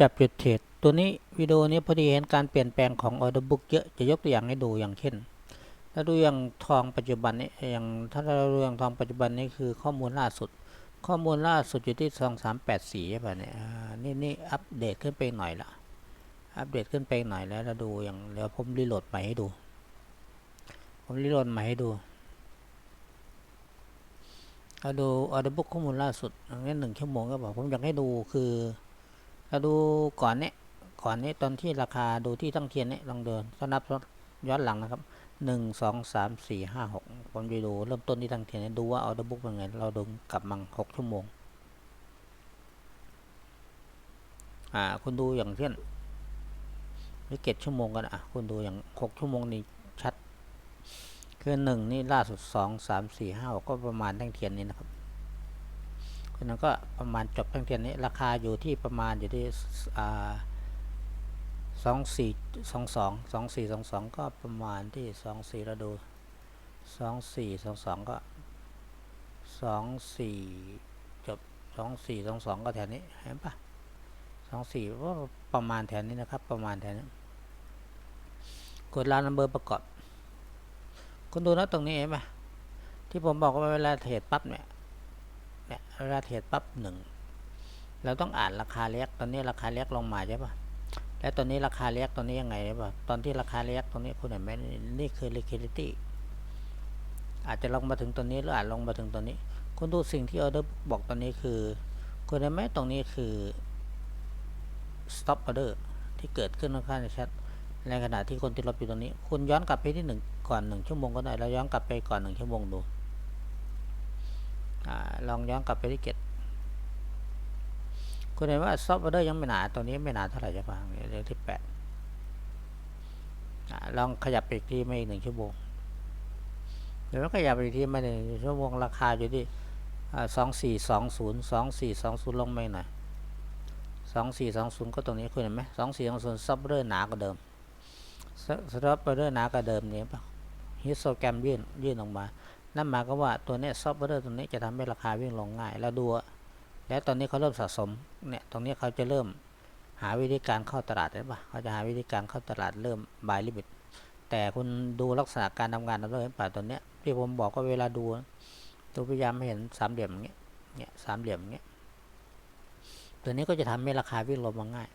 จับจุดเทรดตัวนี้วิดีโอนี้พอดีเห็นการเปลี่ยนแปลงของออเดอร์บุ๊กเยอะจะยกตัวอย่างให้ดูอย่างเช่น ถ้าดูอย่างทองปัจจุบันนี้อย่างถ้าเราดูอย่างทองปัจจุบันนี้คือข้อมูลล่าสุด ข้อมูลล่าสุดอยู่ที่สองสามแปดสี่ใช่ป่ะเนี่ยนี่นี่อัปเดตขึ้นไปหน่อยละอัปเดตขึ้นไปหน่อยแล้วเราดูอย่างเดี๋ยวผมรีโหลดใหม่ให้ดู ผมรีโหลดใหม่ให้ดูเราดูออเดอร์บุ๊กข้อมูลล่าสุดอย่างนี้หนึ่งชั่วโมงก็บอกผมอยากให้ดูคือ เราดูก่อนเนี้ยก่อนนี้ตอนที่ราคาดูที่ตั้งเทียนเนี่ยลองเดินถ้านับย้อนหลังนะครับหนึ่งสองสามสี่ห้าหกผมจะดูเริ่มต้นที่ตั้งเทียนเนี่ยดูว่าออเดอร์บุ๊กเป็นไง เราดูกลับมังหกชั่วโมง อ่า คุณดูอย่างเช่นหรือเจ็ดชั่วโมงกันอะ คุณดูอย่างหกชั่วโมงนี่ชัด คือหนึ่งนี่ล่าสุดสองสามสี่ห้าก็ประมาณตั้งเทียนนี้นะครับ คนนั้นก็ประมาณจบทั้งเทียนนี้ราคาอยู่ที่ประมาณอยู่ที่สองสี่สองสองสองสี่สองสองก็ประมาณที่สองสี่เราดูสองสี่สองสองก็สองสี่จบสองสี่สองสองก็แถวนี้เห็นปะสองสี่ก็ประมาณแถวนี้นะครับ ประมาณแถวนี้กดร้านนัมเบอร์ประกอบ คุณดูนะตรงนี้เห็นปะที่ผมบอกว่าเวลาเทรดปั๊บเนี่ย เนี่ยเวลาเทรดปั๊บหนึ่งเราต้องอ่านราคาเล็กตอนนี้ราคาเล็กลงมาใช่ปะแล้วตอนนี้ราคาเล็กตอนนี้ยังไงใช่ปะตอนที่ราคาเล็กตรงนี้คุณเห็นไหมนี่คือ liquidity อาจจะลงมาถึงตัวนี้หรืออาจลงมาถึงตัวนี้ คุณดูสิ่งที่ออเดอร์บอกตอนนี้คือ คุณเห็นไหมตรงนี้คือ stop order ที่เกิดขึ้นค่อนข้างจะชัดในขณะที่คนที่ลบอยู่ตรงนี้ คุณย้อนกลับไปที่หนึ่งก่อนหนึ่งชั่วโมงก็ได้แล้วย้อนกลับไปก่อนหนึ่งชั่วโมงดู ลองย้อนกลับไปที่เกตคุณเห็นว่าซอฟต์แวร์ยังไม่หนาตัวนี้ไม่หนาเท่าไหร่จะฟังเรียกที่แปดลองขยับไปอีกทีไม่อีกหนึ่งชั่วโมงเดี๋ยวขยับไปอีกทีไม่หนึ่งชั่วโมงราคาอยู่ที่สองสี่สองศูนย์สองสี่สองศูนย์ลงไม่หน่อยสองสี่สองศูนย์ก็ตรงนี้คุณเห็นไหมสองสี่สองศูนย์ซอฟต์แวร์หนากว่าเดิมซอฟต์แวร์หนากว่าเดิมนี่ยปะฮิสโตแกรมยื่นยื่นออกมา นั่นหมายก็ว่าตัวนี้ซอฟต์แวร์ตัวนี้จะทำให้ราคาวิ่งลงง่ายแล้วดูแล้วตอนนี้เขาเริ่มสะสมเนี่ยตรงนี้เขาจะเริ่มหาวิธีการเข้าตลาดได้ปะเขาจะหาวิธีการเข้าตลาดเริ่มบายลิมิตแต่คุณดูลักษณะการทำงานเราเห็นป่ะตัวเนี้ยที่ผมบอกว่าเวลาดูตัวพยายามไม่เห็นสามเหลี่ยมอย่างเงี้ยเนี่ยสามเหลี่ยมอย่างเงี้ยตัวนี้ก็จะทำให้ราคาวิ่งลงมาง่าย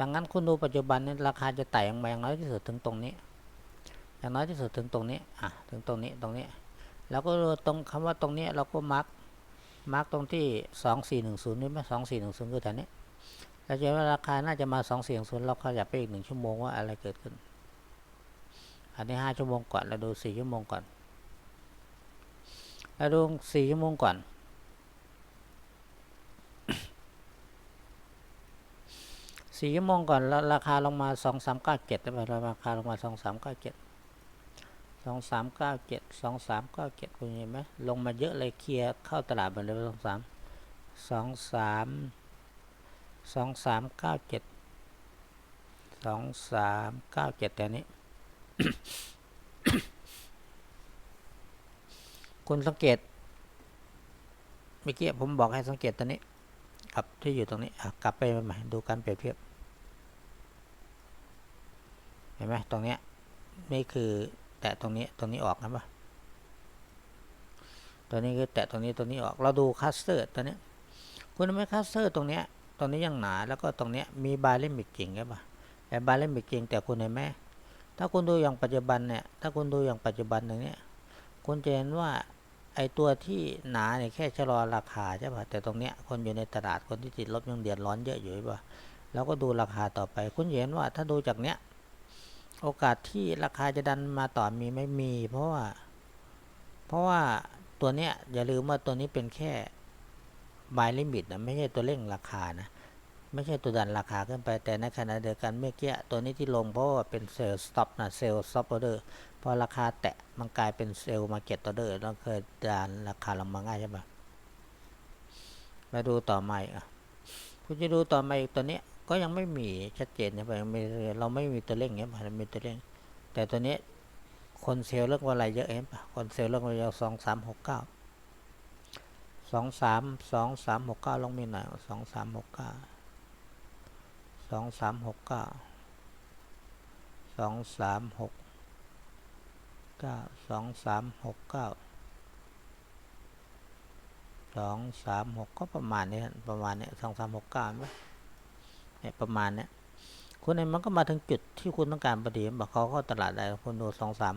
ดังนั้นคุณดูปัจจุบันนี้ราคาจะไต่ลงมาอย่างน้อยที่สุดถึงตรงนี้ อย่างน้อยที่สุดถึงตรงนี้อะถึงตรงนี้ตรงนี้ แล้วก็ตรงคำว่าตรงนี้เราก็มาร์กมาร์กตรงที่สองสี่หนึ่งศูนย์นี่ไหมสองสี่หนึ่งศูนย์คือแถวนี้เราจะว่าราคาน่าจะมาสองสี่หนึ่งศูนย์เราขยับไปอีกหนึ่งชั่วโมงว่าอะไรเกิดขึ้น อันนี้ห้าชั่วโมงก่อนเราดูสี่ชั่วโมงก่อนเราดูสี่ชั่วโมงก่อนสี่ชั่วโมงก่อนแล้วราคาลงมาสองสามเก้าเจ็ดได้ไหมราคาลงมาสองสามเก้าเจ็ดสองสามเก้าเจ็ด สองสามเก้าเจ็ดคุณเห็นไหมลงมาเยอะเลยเคลียร์เข้าตลาดหมดเลยสองสามสองสามสองสามเก้าเจ็ดสองสามเก้าเจ็ดแต่นี้ คุณสังเกตเมื่อกี้ผมบอกให้สังเกตตัวนี้กับที่อยู่ตรงนี้กลับไปใหม่ดูการเปรียบเทียบเห็นไหมตรงเนี้ยนี่คือแตะตรงนี้ตรงนี้ออกนะปะ ตัวนี้คือแตะตรงนี้ตัวนี้ออก เราดูคัสเตอร์ตัวนี้ คุณไม่คัสเตอร์ตรงเนี้ยตรงนี้ยังหนา แล้วก็ตรงเนี้ยมีบาเลมิกจริงใช่ปะแต่บาเลมิกจริงแต่คุณเห็นไหมถ้าคุณดูอย่างปัจจุบันเนี่ย ถ้าคุณดูอย่างปัจจุบันตรงนี้คุณจะเห็นว่าไอตัวที่หนาเนี่ยแค่ชะลอราคาใช่ปะแต่ตรงเนี้ยคนอยู่ในตลาดคนที่ติดลบยังเดือดร้อนเยอะอยู่ใช่ปะแล้วก็ดูราคาต่อไป คุณเห็นว่าถ้าดูจากเนี้ยโอกาสที่ราคาจะดันมาต่อมีไม่มี เพราะว่า เพราะว่า ตัวเนี้ยอย่าลืมว่าตัวนี้เป็นแค่บายลิมิตนะไม่ใช่ตัวเร่งราคานะ ไม่ใช่ตัวดันราคาขึ้นไปแต่ในขณะเดียวกันเมื่อกี้ตัวนี้ที่ลงเพราะว่าเป็นเซลล์สต็อปนะเซลล์สต็อปออเดอร์พอราคาแตะมันกลายเป็นเซลล์มาเก็ตออเดอร์แล้วเคยดันราคาลงมาง่ายใช่ปะมาดูต่อมาอะคุณจะดูต่อมาอีกตัวนี้ก็ยังไม่มีชัดเจนใช่ไหมเราไม่มีตัวเร่งเงี้ยมันมีตัวเร่ง แต่ตัวนี้ คนเซลล์เรื่องอะไรเยอะเห็นปะคนเซลล์เรื่องอะไรสองสามหกเก้าสองสามสองสามหกเก้าลงมีหน่อยสองสามหกเก้าสองสามหกเก้าสองสามหกเก้าสองสามหกเก้าสองสามหกก็ประมาณนี้ประมาณเนี้ยสองสามหกเก้าไหมเนี่ยประมาณเนี้ยคุณเองมันก็มาถึงจุดที่คุณต้องการพอดีบอกเขาเข้าตลาดได้คุณดูสองสาม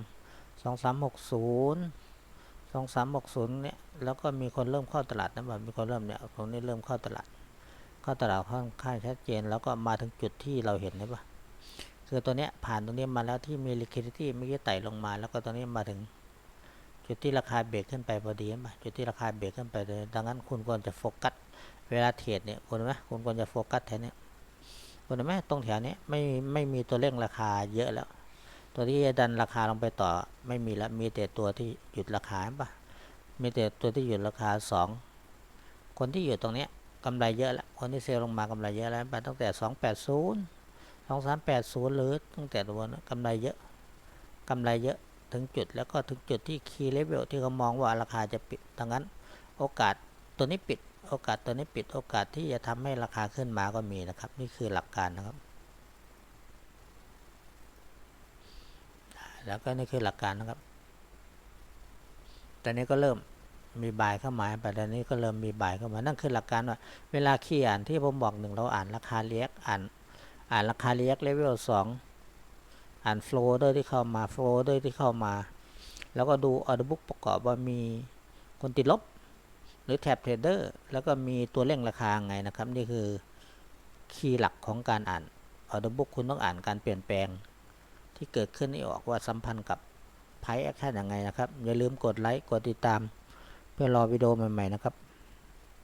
สองสามหกศูนย์สองสามหกศูนย์เนี่ยแล้วก็มีคนเริ่มเข้าตลาดนะแบบมีคนเริ่มเนี่ยตรงนี้เริ่มเข้าตลาดเข้าตลาดค่อนข้างชัดเจน แล้วก็มาถึงจุดที่เราเห็นใช่ปะคือตัวเนี้ยผ่านตรงนี้มาแล้วที่มี liquidity เมื่อกี้ไต่ลงมา แล้วก็ตอนนี้มาถึงจุดที่ราคาเบรกขึ้นไปพอดีใช่ปะจุดที่ราคาเบรกขึ้นไปดังนั้นคุณควรจะโฟกัสเวลาเทรดเนี่ยคุณไหมคุณควรจะโฟกัสแถวเนี้ยคุณไหมตรงแถวเนี้ยไม่ไม่มีตัวเร่งราคาเยอะแล้ว ตัวที่จะดันราคาลงไปต่อไม่มีแล้วมีแต่ตัวที่หยุดราคาใช่ปะมีแต่ตัวที่หยุดราคาสองคนที่อยู่ตรงนี้กำไรเยอะแล้วคนที่เซลลงมากำไรเยอะแล้วไปตั้งแต่สองแปดศูนย์สองสามแปดศูนย์หรือตั้งแต่ตัวนั้นกำไรเยอะกำไรเยอะถึงจุดแล้วก็ถึงจุดที่คีย์เลเวลที่เขามองว่าราคาจะปิดดังนั้นโอกาสตัวนี้ปิด โอกาสตัวนี้ปิดโอกาสที่จะทำให้ราคาขึ้นมาก็มีนะครับ นี่คือหลักการนะครับ แล้วก็นี่คือหลักการนะครับ ตอนนี้ก็เริ่มมีบายเข้ามาไปตอนนี้ก็เริ่มมีบายเข้ามา นั่นคือหลักการว่า เวลาคีย์อ่านที่ผมบอกหนึ่งเราอ่านราคาเรียกอ่านอ่านราคาเรียกเลเวลสองอ่านโฟลเดอร์ที่เข้ามาโฟลเดอร์ที่เข้ามา แล้วก็ดูออเดอร์บุ๊กประกอบว่ามีคนติดลบ หรือแท็บเทรดเดอร์แล้วก็มีตัวเร่งราคาไงนะครับ นี่คือคีย์หลักของการอ่านออเดอร์บุ๊กคุณต้องอ่านการเปลี่ยนแปลง ที่เกิดขึ้นนี่ออกว่าสัมพันธ์กับไพ่แอคชั่นยังไงนะครับ อย่าลืมกดไลค์ กดติดตาม เพื่อรอวิดีโอใหม่ ๆ นะครับ